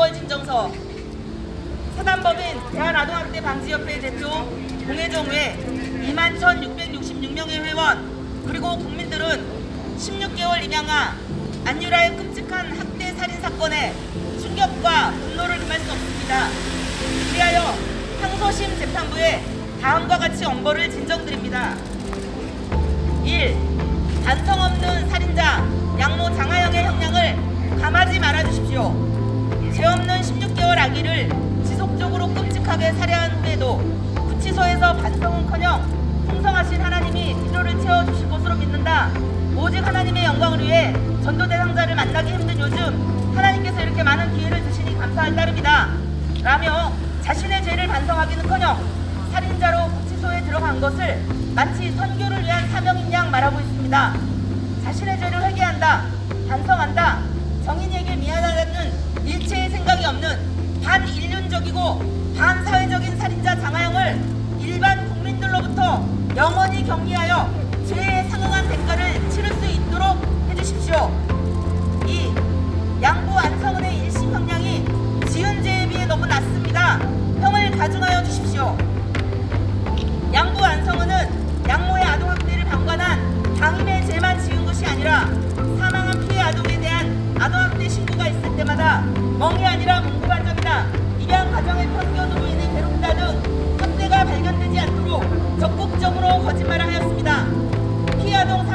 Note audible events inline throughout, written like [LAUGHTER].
엄벌 진정서 사단법인 대한아동학대 방지협회 대표 공혜정 외 21,666명의 회원 그리고 국민들은 16개월 임양아 안유라의 끔찍한 학대 살인 사건에 충격과 분노를 금할 수 없습니다. 위하여 항소심 재판부에 다음과 같이 엄벌을 진정드립니다. 1. 반성 없는 살인자 양모 장하영의 형량을 감하지 말아 주십시오. 죄 없는 16개월 아기를 지속적으로 끔찍하게 살해한 후에도 구치소에서 반성은커녕 풍성하신 하나님이 필요를 채워 주실 것으로 믿는다. 오직 하나님의 영광을 위해 전도 대상자를 만나기 힘든 요즘 하나님께서 이렇게 많은 기회를 주시니 감사할 따름이다. 라며 자신의 죄를 반성하기는커녕 살인자로 구치소에 들어간 것을 마치 선교를 위한 사명인 양 말하고 있습니다. 자신의 죄를 회개한다, 반성한다, 정인이에게 미안하다는 일체의 생각이 없는 반인륜적이고 반사회적인 살인자 장하영을 일반 국민들로부터 영원히 격리하여 죄에 상응한 대가를 치를 수 있도록 해주십시오. 2. 양부 안성은의 1심 형량이 지은 죄에 비해 너무 낮습니다. 형을 가중하여 주십시오. 양부 안성은은 양모의 아동 학대를 방관한 당임의 죄만 지은 것이 아니라 사망한 피해 아동에 대한 아동 학대 신고가 있을 때마다 멍이 아니라 몽고반정이나 입양 가정의 편견으로 인해 괴롭다 등 학대가 발견되지 않도록 적극적으로 거짓말을 하였습니다. 피해 아동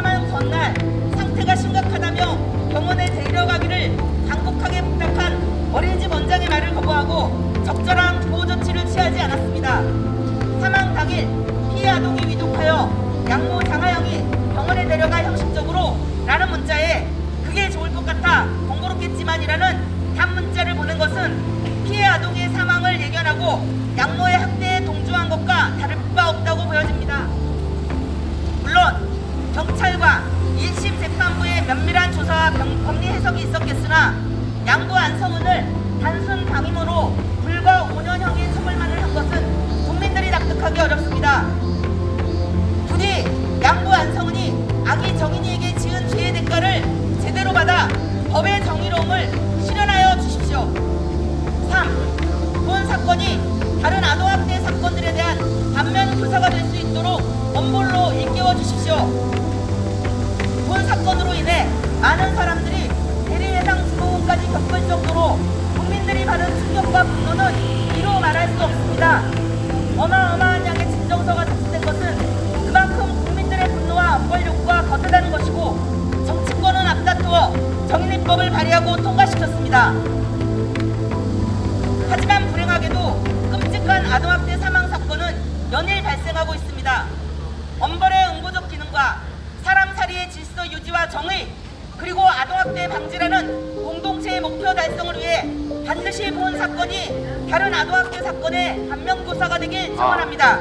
방지라는 공동체의 목표 달성을 위해 반드시 본 사건이 다른 아동학대 사건의 반면교사가 되길 청원합니다.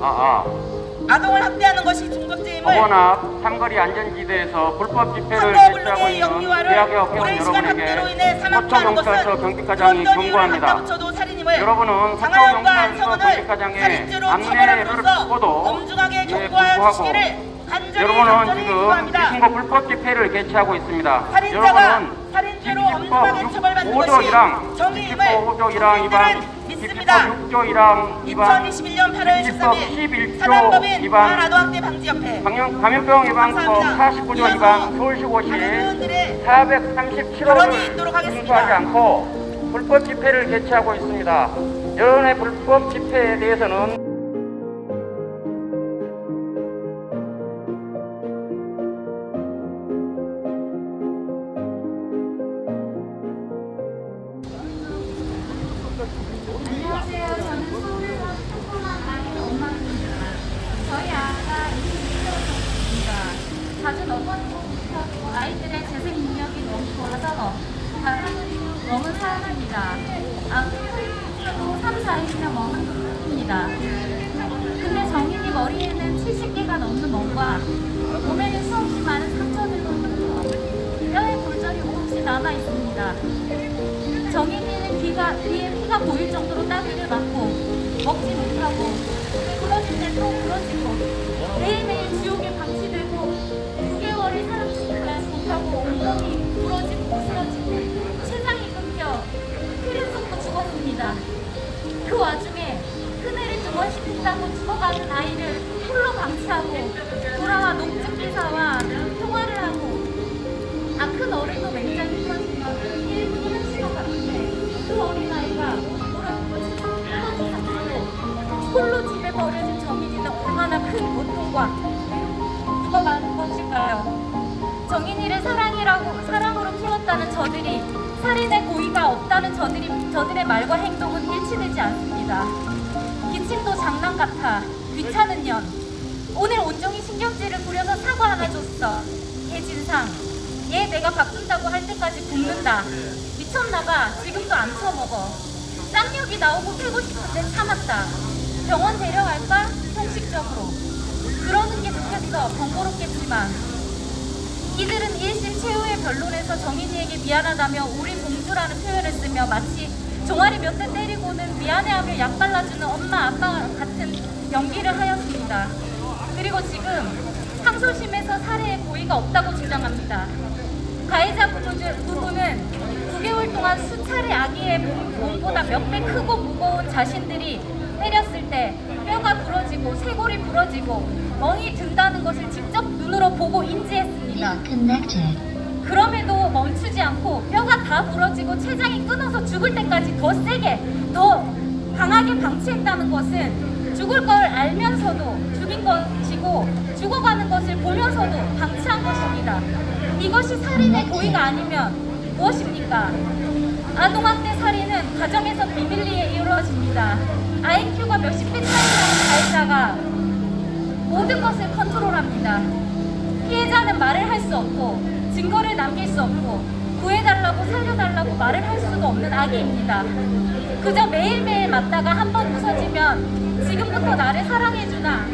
아, 아동을 학대하는 것이 아. 법원 앞 삼거리 안전지대에서 불법 집회를 개최하고 불능의 있는 영유아를 대학의 학회원 오랜 시간 학대로 인해 여러분에게 사망케 하는 서초경찰서 것은 경비과장이 경고합니다. 살인임을 여러분은 서초경찰서 안성은을 살인죄로 처벌함으로써 엄중하게 예, 경고하여 불구하고 주시기를 간절히 여러분은 지금. 이신고 불법 집회를 개최하고 있습니다. 여러분은 살인죄로 집시법 엄중하게 처벌받는 5조 것이 1항, 정의임을 10조 1항 위반. 10조 6조 1항 위반, 2021년 8월 집시법 13일 11조 사단법인 위반, 감염, 감염병 예방법 감사합니다. 49조 이어서 위반 서울시 고시 다른 의원들의 437호를 발언이 있도록 하겠습니다. 준수하지 않고 불법 집회를 개최하고 있습니다. 여론의 불법 집회에 대해서는 그 와중에 큰애를 등원시킨다고 죽어가는 아이를 홀로 방치하고 돌아와 농축 기사와 통화를 하고 아 큰 어른도 굉장히 힘들었지만 일부러 하신 것 같은데 그 어린아이가 홀로 집에 버려진 정인이는 얼마나 큰 고통과 죽어가는 것일까요? 정인이를 사랑이라고 사랑으로 키웠다는 저들이 살인의 고의가 없다는 저들이 저들의 말과 행동은 일치되지 않습니다. 기침도 장난 같아. 귀찮은 년. 오늘 온종일 신경질을 부려서 사과 하나 줬어. 개진상. 얘 내가 밥 준다고 할 때까지 굶는다. 미쳤나봐. 지금도 안 처먹어. 쌍욕이 나오고 패고 싶은데 참았다. 병원 데려갈까? 형식적으로. 그러는 게 좋겠어. 번거롭겠지만. 이들은 1심 최후의 변론에서 정인이에게 미안하다며 우리 공주라는 표현을 쓰며 마치 종아리 몇 대 때리고는 미안해하며 약 발라주는 엄마 아빠 같은 연기를 하였습니다. 그리고 지금 항소심에서 살해의 고의가 없다고 주장합니다. 가해자 부부는 9개월 동안 수차례 아기의 몸- 몸보다 몇 배 크고 무거운 자신들이 때렸을 때 뼈가 부러지고 쇄골이 부러지고 멍이 든다는 것을 직접 눈으로 보고 인지했습니다. 그럼에도 멈추지 않고 뼈가 다 부러지고 췌장이 끊어서 죽을 때까지 더 세게 더 강하게 방치했다는 것은 죽을 걸 알면서도 죽인 것이고 죽어가는 것을 보면서도 방치한 것입니다. 이것이 살인의 고의가 아니면 무엇입니까? 아동학대 살인은 가정에서 비밀리에 이루어집니다. IQ가 몇십 배 차이 나는 가해자가 모든 것을 컨트롤합니다. 피해자는 말을 할 수 없고 증거를 남길 수 없고 구해달라고 살려달라고 말을 할 수도 없는 아기입니다. 그저 매일매일 맞다가 한번 웃어지면 지금부터 나를 사랑해주나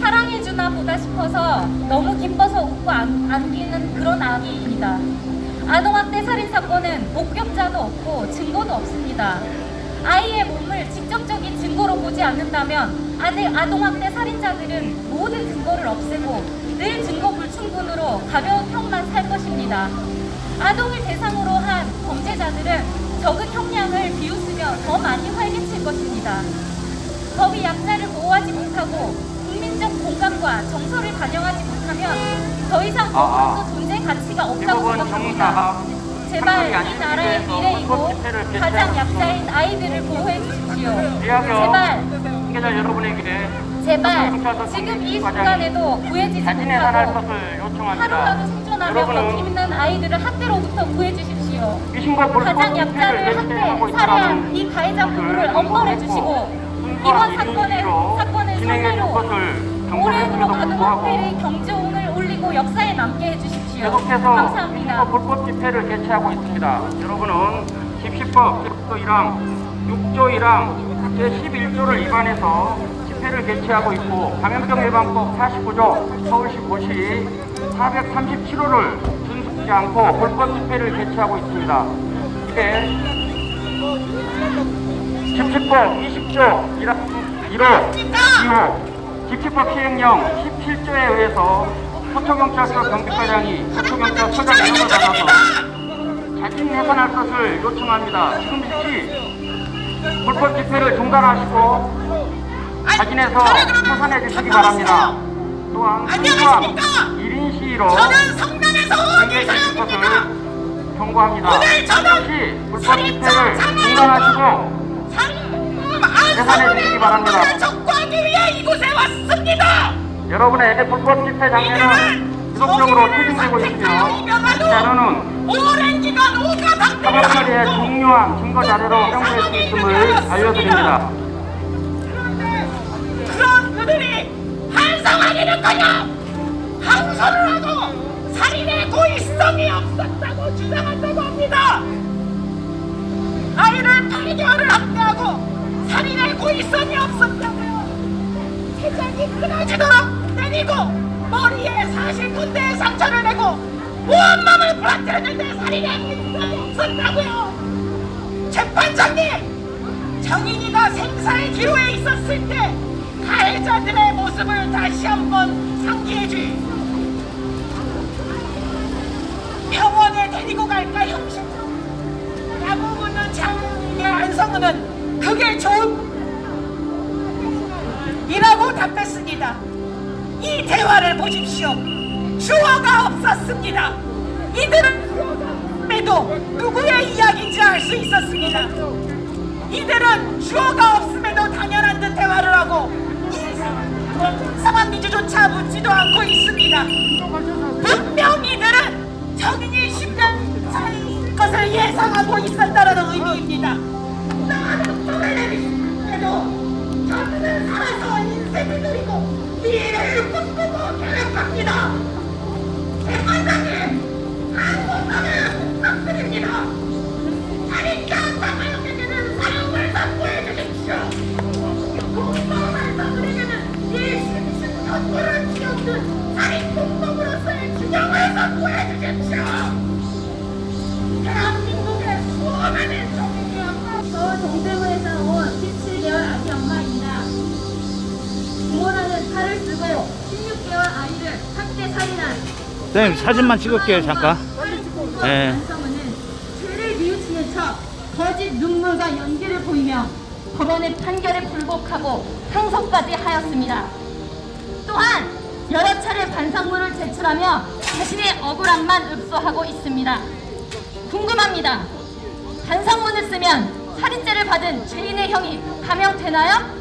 사랑해주나 보다 싶어서 너무 기뻐서 웃고 안, 안기는 그런 아기입니다. 아동학대 살인 사건은 목격자도 없고 증거도 없습니다. 아이의 몸을 직접적인 증거로 보지 않는다면 아동학대 살인자들은 모든 증거를 없애고 늘 증거 불충분으로 가벼운 형만 살 것입니다. 아동을 대상으로 한 범죄자들은 적은 형량을 비웃으며 더 많이 활개칠 것입니다. 법이 약자를 보호하지 못하고 국민적 공감과 정서를 반영하지 못하면 더 이상 아, 아. 법으로서 존재 가치가 없다고 생각합니다. 제발 이 나라의 미래이고 가장 약자인 아이들을 보호해 주십시오. 제발 관계자 여러분에게 제발 지금 이 순간에도 구해지지 못하고. 하루라도 생존하며 버티는 아이들을 학대로부터 구해 주십시오. 위신과 불법 가장 약자를 학대, 살해한 이 가해자 부부를 엄벌해 주시고 이번 사건의 사건을 선례로 올해로 아동학대의 불구하고 경제운을 올리고 역사에 남게 해주십시오. 계속해서 감사합니다. 불법 집회를 개최하고 있습니다. 여러분은 집시법 제1조 1항 6조 1항 제11조를 위반해서 집회를 개최하고 있고 감염병 예방법 49조 서울시 고시 437호를 준수하지 않고 불법 집회를 개최하고 있습니다. 이게 집시법 20조 1호 2호 집시법 시행령 17조에 의해서 서초경찰서 경비과장이 서초경찰서장 명을 받아서 자진 해산할 것을 요청합니다. 지금 즉시 불법 집회를 중단하시고 자진해서 해산해 주시기 바랍니다. 또한 안녕하십니까? 1인 시위로 저는 성남에서 것을 사람입니다. 경고합니다. 오늘 저는 불법 집회를 중단하시고 살인 해산해 주시기 바랍니다. 안성을 촉구하기 위해 이곳에 왔습니다. 여러분의 불법 집회 장면은 지속적으로 추진되고 있으며 자료는 오랜 기간 오가당들이 사법 처리의 중요한 증거 자료로 활용될 수 있음을 알려드립니다. 그런 그들이 반성하기는커녕 항소를 하고 살인의 고의성이 없었다고 주장한다고 합니다. 아이를 8개월을 학대하고 살인의 고의성이 없었다고요. 세장이 끊어지도록 때리고 머리에 40군데의 상처를 내고 온몸을 부러뜨렸는데 살인의 고의성이 없었다고요. 재판장님! 정인이가 생사의 기로에 있었을 때 가해자들의 모습을 다시 한번 상기해 주이 병원에 데리고 갈까 형식적으로 라고 장의 안성은은 그게 좋은 이라고 답했습니다. 이 대화를 보십시오. 주어가 없었습니다. 이들은 매도 누구의 이야기인지 알 수 있었습니다. 이들은 주어가 없음에도 당연한 듯 대화를 하고 미주조차 묻지도 않고 있습니다. 분명 이들은 정인이 10년 차일 것을 예상하고 있었다는 의미입니다. 나는 소외되기에도 저들은 살아서 인생을 누리고 미래를 꿈꾸고 계획합니다. 대관장님, 한국만을 부탁드립니다. 살인자 사마용에게는 사형을 선고해 주십시오. 공범한 자들에게는 일심심 선고를 치렀듯 살인 공범으로서의 규정을 선고해 주십시오. 선생님 사진만 찍을게요 잠깐 네. 죄를 뉘우치는 척 거짓 눈물과 연기를 보이며 법원의 판결에 불복하고 항소까지 하였습니다. 또한 여러 차례 반성문을 제출하며 자신의 억울함만 읍소하고 있습니다. 궁금합니다. 반성문을 쓰면 살인죄를 받은 죄인의 형이 감형되나요?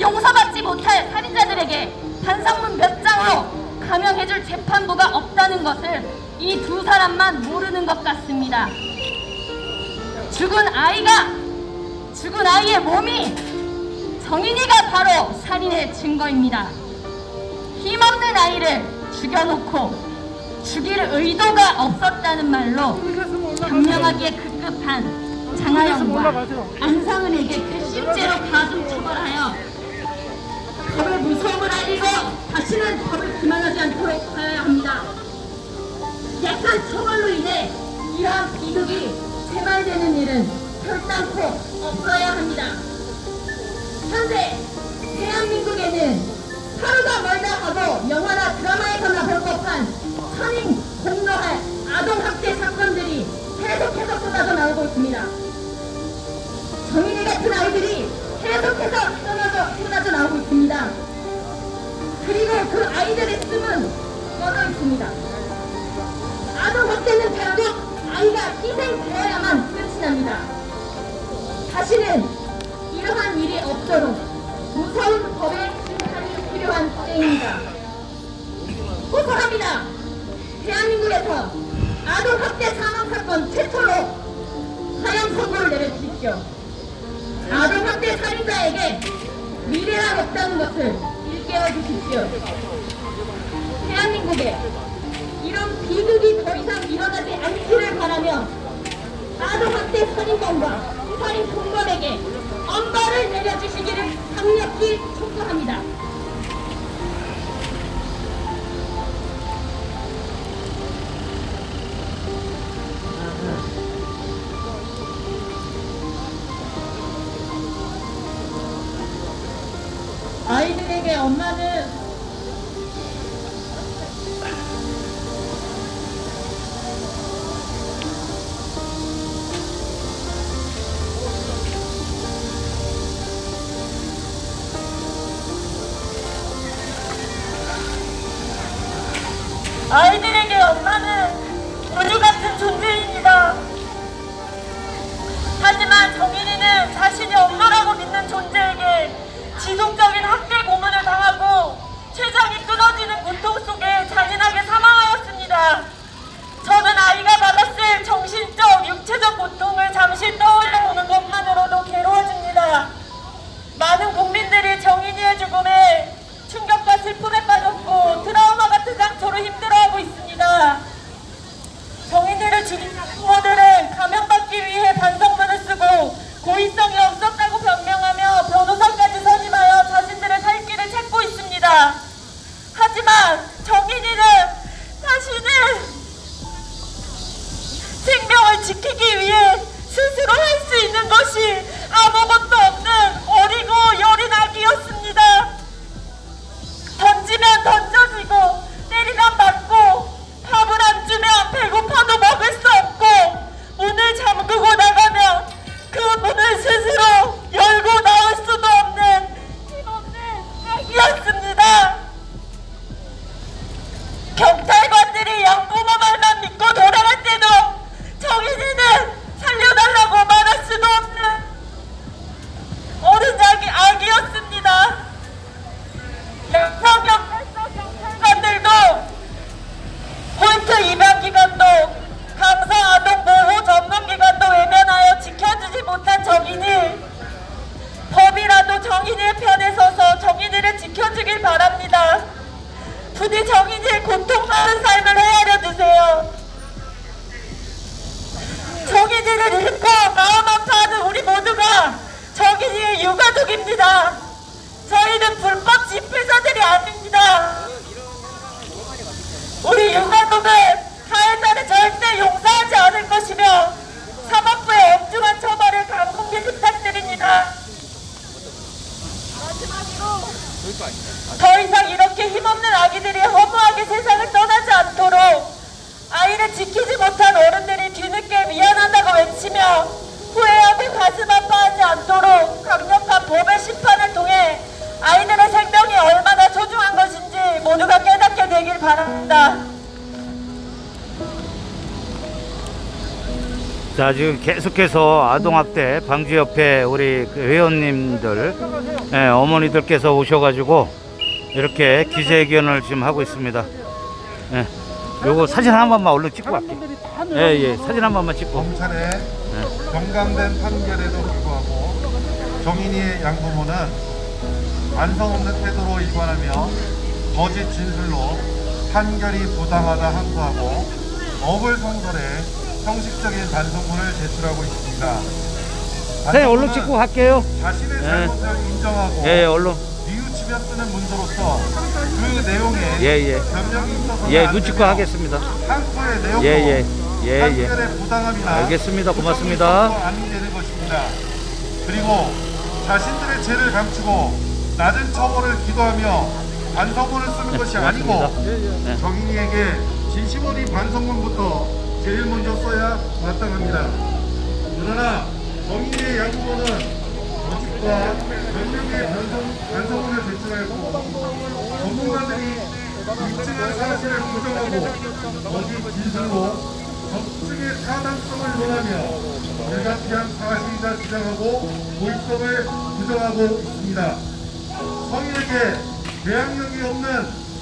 용서받지 못할 살인자들에게 반성문 몇 장으로 감형해줄 재판부가 없다는 것을 이 두 사람만 모르는 것 같습니다. 죽은 아이가, 죽은 아이의 몸이 정인이가 바로 살인의 증거입니다. 힘없는 아이를 죽여놓고 죽일 의도가 없었다는 말로 현명하기에 급급한 장하영과 안상은에게 괘씸죄로 가중 처벌하여 법의 무서움을 알리고 다시는 법을 그만하지 않도록 하여야 합니다. 약한 처벌로 인해 이러한 비극이 재발되는 일은 결단코 없어야 합니다. 현재 대한민국에는 하루가 멀다 하고 영화나 드라마에서나 볼 법한 선인 공로할 아동학대 사건들이 계속해서 쏟아져 나오고 있습니다. 정인이 같은 아이들이 계속해서 아이들의 숨은 꺼져 있습니다. 아동 학대는 결국 아이가 희생되어야만 끝이 납니다. 다시는 이러한 일이 없도록 무서운 법의 심판이 필요한 때입니다. 호소합니다. 대한민국에서 아동 학대 사망 사건 최초로 사형 선고를 내려주십시오. 아동 학대 살인자에게 미래가 없다는 것을 일깨워 주십시오. 대한민국에 이런 비극이 더 이상 일어나지 않기를 바라며 아동학대 살인범과 살인 공범에게 엄벌을 내려주시기를 강력히 우리 윤감독은 가해자를 절대 용서하지 않을 것이며 사법부의 엄중한 처벌을 강공히 부탁드립니다. 마지막으로 더 이상 이렇게 힘없는 아기들이 허무하게 세상을 떠나지 않도록 아이를 지키지 못한 어른들이 뒤늦게 미안하다고 외치며 후회하며 가슴 아파하지 않도록 강력한 법의 심판을 통해 아이들의 생명이 얼마나 소중한 것인지 모두가 깨닫 바랍니다. 자 지금 계속해서 아동학대 방지협회 우리 그 회원님들 예, 어머니들께서 오셔가지고 이렇게 기자회견을 지금 하고 있습니다. 예, 요거 사진 한 번만 얼른 찍고 갈게. 예, 예, 사진 한 번만 찍고. 검찰의 경감된 판결에도 불구하고 정인이의 양부모는 반성 없는 태도로 일관하며 거짓 진술로 판결이 부당하다 항소하고 성설해 형식적인 반성문을 제출하고 있습니다. 네, 얼른 찍고 갈게요. 자신의 예. 잘못을 인정하고 예, 예, 얼른. 뉘우치며 쓰는 문서로서 그 내용에 예, 예. 변명이 있어서는 예, 안 눈치껏 되며 하겠습니다. 항소의 내용도 예, 예, 예, 예. 판결의 부당함이나 알겠습니다. 고맙습니다. 부정이 아니 되는 것입니다. 그리고 자신들의 죄를 감추고 낮은 처벌을 기도하며 반성문을 쓰는 것이 아니고 고맙습니다. 네. 정인이에게 진심 어린 반성문부터 제일 먼저 써야 마땅합니다. 그러나 정인이의 양부모는 거짓과 변명의 반성, 반성문을 제출하였고 전문가들이 입증한 사실을 부정하고 거짓 진술로 적증의 타당성을 논하며 불가피한 사실이다 주장하고 고의성을 부정하고 있습니다. 성인에게 대항력이 없는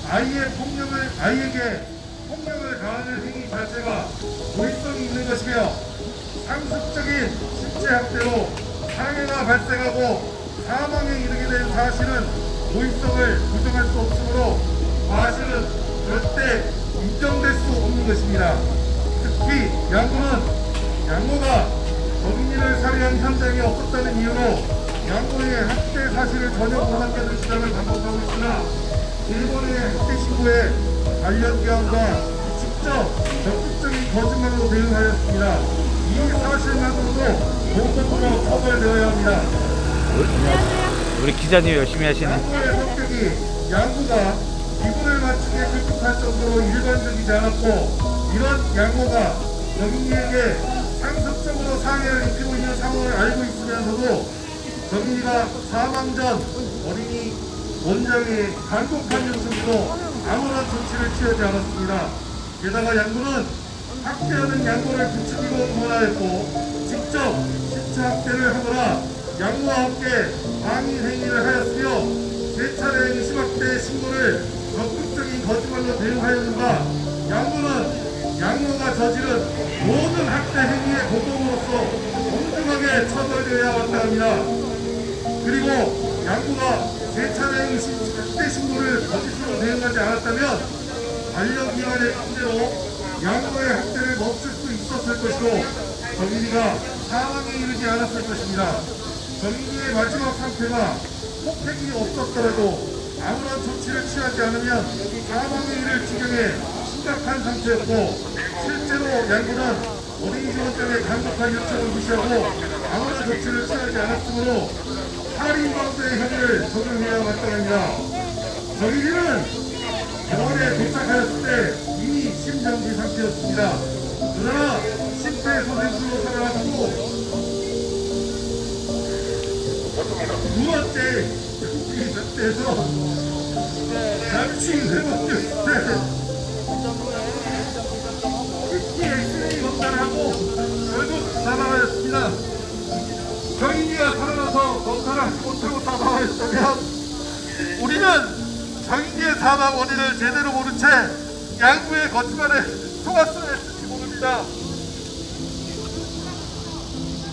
아이의 폭력을 아이에게 폭력을 가하는 행위 자체가 고의성이 있는 것이며 상습적인 신체 학대로 상해가 발생하고 사망에 이르게 된 사실은 고의성을 부정할 수 없으므로 사실은 절대 인정될 수 없는 것입니다. 특히 양구는 양모가 범인을 살해한 현장이 없었다는 이유로 양모의 학대 사실을 전혀 모른다는 주장을 반복하고 있으나 일본의 학대 신고에 관련 기관과 직접 적극적인 거짓말로 대응하였습니다. 이 사실만으로도 공범으로 처벌되어야 합니다. 우리 기자님 열심히 하시네. 양구의 성격이 양구가 기분을 맞추게 끔찍할 정도로 일반적이지 않았고 이런 양구가 정인이에게 상습적으로 상해를 입히고 있는 상황을 알고 있으면서도 정인이가 사망 전 어린이 원장의 간곡한 요청으로 아무런 조치를 취하지 않았습니다. 게다가 양구는 학대하는 양구를 부추기고 응원하였고 직접 신체 학대를 하거나 양구와 함께 방위 행위를 하였으며 세 차례 의심학대 신고를 적극적인 거짓말로 대응하였는가 양구는 양구가 저지른 모든 학대 행위의 공범으로서 엄중하게 처벌되어야 마땅합니다. 그리고 양구가 세 차례 의심 학대 신고를 거짓으로 대응하지 않았다면 관련기관의 통제로 양구의 학대를 멈출 수 있었을 것이고 정인이가 사망에 이르지 않았을 것입니다. 정인이의 마지막 상태가 폭행이 없었더라도 아무런 조치를 취하지 않으면 사망에 이를 지경에 심각한 상태였고 실제로 양구는 어린이 지원장의 강력한 요청을 무시하고 아무런 조치를 취하지 않았으므로 살인범죄의 혐의를 적용해야 마땅합니다. 정인이는 병원에 도착하였을 때 이미 심정지 상태였습니다. 그러나 심폐 소생술로 살아났고 두 번째 이 때에서 잠시 회복됐을 때 못하고 사망하였다면 우리는 정인이의 사망 원인을 제대로 모른 채 양구의 거짓말에 속았어야 했을지 모릅니다.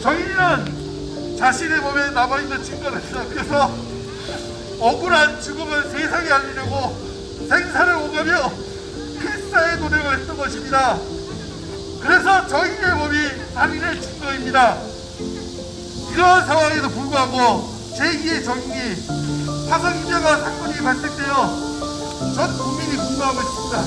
정인이는 자신의 몸에 남아있는 증거를 생각해서 억울한 죽음을 세상에 알리려고 생사를 오가며 필사의 노력을 했던 것입니다. 그래서 정인이의 몸이 살인의 증거입니다. 이러한 상황에도 불구하고 제2의 정인이 화성 임명화 사건이 발생되어 전 국민이 궁금하고 있습니다.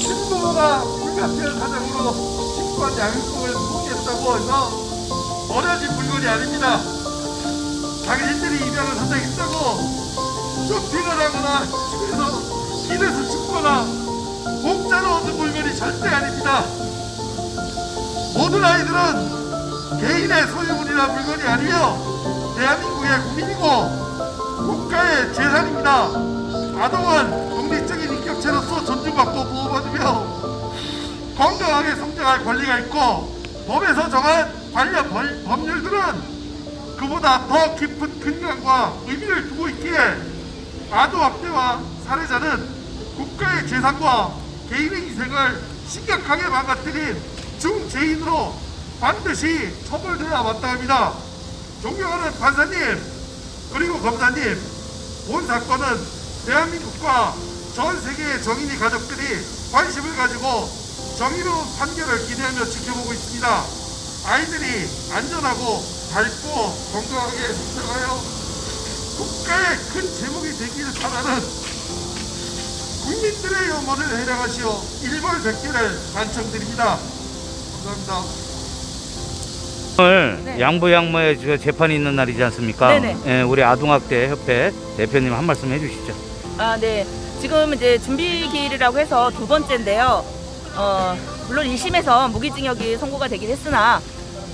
신부모가 불가피한 사정으로 식구한 양육법을 포기했다고 해서 버려진 물건이 아닙니다. 당신들이 입양을 선택했다고 쇼핑을 하거나 집에서 길에서 죽거나 공짜로 얻은 물건이 절대 아닙니다. 모든 아이들은 개인의 소유물이나 물건이 아니며 대한민국의 국민이고 국가의 재산입니다. 아동은 독립적인 공동체로서 존중받고 보호받으며 건강하게 성장할 권리가 있고 법에서 정한 관련 벌- 법률들은 그보다 더 깊은 근간과 의미를 두고 있기에 아동학대와 살해자는 국가의 재산과 개인의 인생을 심각하게 망가뜨린 중죄인으로 반드시 처벌돼야 마땅합니다. 존경하는 판사님 그리고 검사님 본 사건은 대한민국과 전 세계의 정인이 가족들이 관심을 가지고 정의로운 판결을 기대하며 지켜보고 있습니다. 아이들이 안전하고 밝고 건강하게 성장하여 국가의 큰 제목이 되기를 바라는 국민들의 영혼을 해량하시어 일벌백계를 간청드립니다. 감사합니다. 오늘 네. 양부양모의 저 재판이 있는 날이지 않습니까? 네네. 예, 우리 아동학대 협회 대표님 한 말씀 해주시죠. 아, 네. 지금 이제 준비 기일이라고 해서 두 번째인데요. 어, 물론 1심에서 무기징역이 선고가 되긴 했으나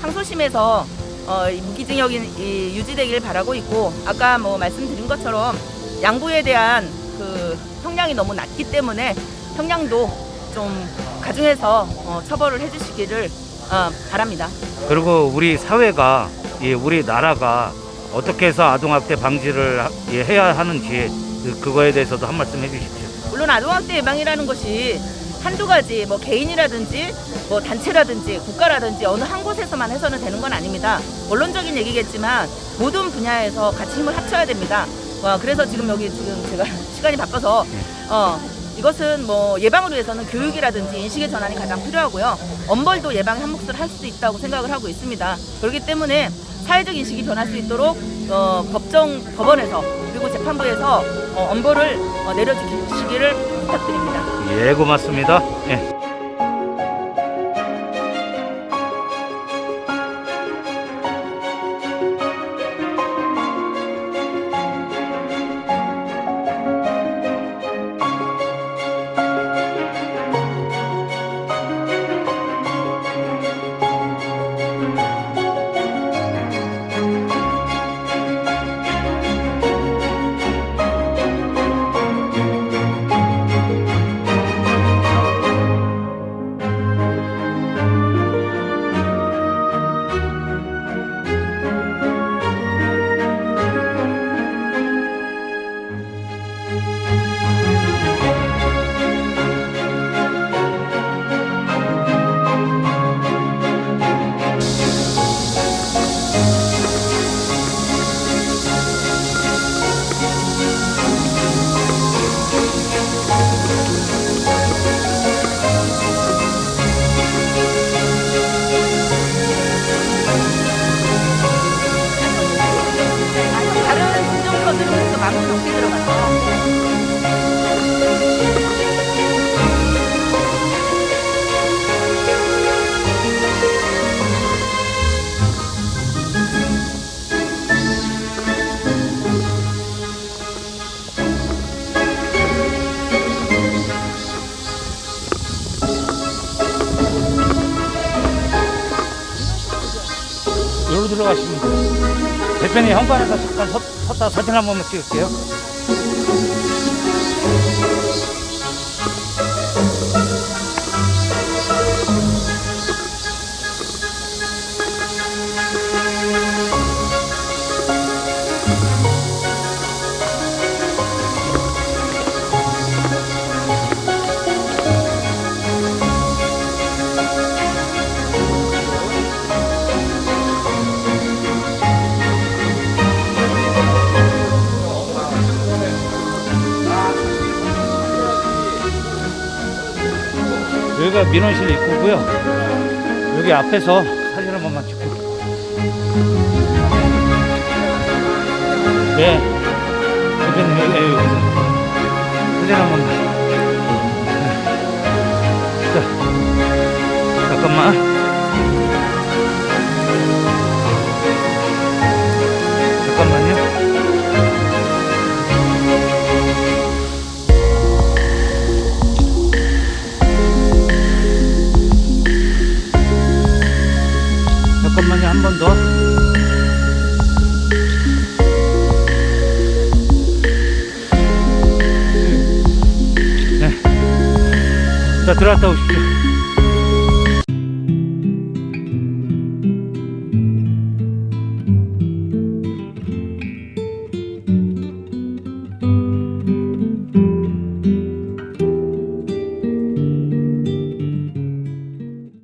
항소심에서 어, 이 무기징역이 이 유지되길 바라고 있고 아까 뭐 말씀드린 것처럼 양부에 대한 그 형량이 너무 낮기 때문에 형량도 좀 가중해서 어, 처벌을 해주시기를 어, 바랍니다. 그리고 우리 사회가 이 우리 나라가 어떻게 해서 아동학대 방지를 하- 예, 해야 하는지 그- 그거에 대해서도 한 말씀 해주십시오. 물론 아동학대 예방이라는 것이 한두 가지 뭐 개인이라든지 뭐 단체라든지 국가라든지 어느 한 곳에서만 해서는 되는 건 아닙니다. 원론적인 얘기겠지만 모든 분야에서 같이 힘을 합쳐야 됩니다. 와, 그래서 지금 여기 지금 제가 [LAUGHS] 시간이 바빠서 어, 이것은 뭐 예방을 위해서는 교육이라든지 인식의 전환이 가장 필요하고요. 엄벌도 예방의 한 몫을 할 수 있다고 생각을 하고 있습니다. 그렇기 때문에 사회적 인식이 변할 수 있도록 어, 법정 법원에서 그리고 재판부에서 어, 엄벌을 어, 내려주시기를 부탁드립니다. 예, 고맙습니다. 예. 대표님 현관에서 잠깐 섰, 섰다 사진 한 번만 찍을게요. 여기가 민원실 입구고요. 여기 앞에서 사진 한 번만 찍고. 네. 대표님 여기, 여기 사진 한 번만.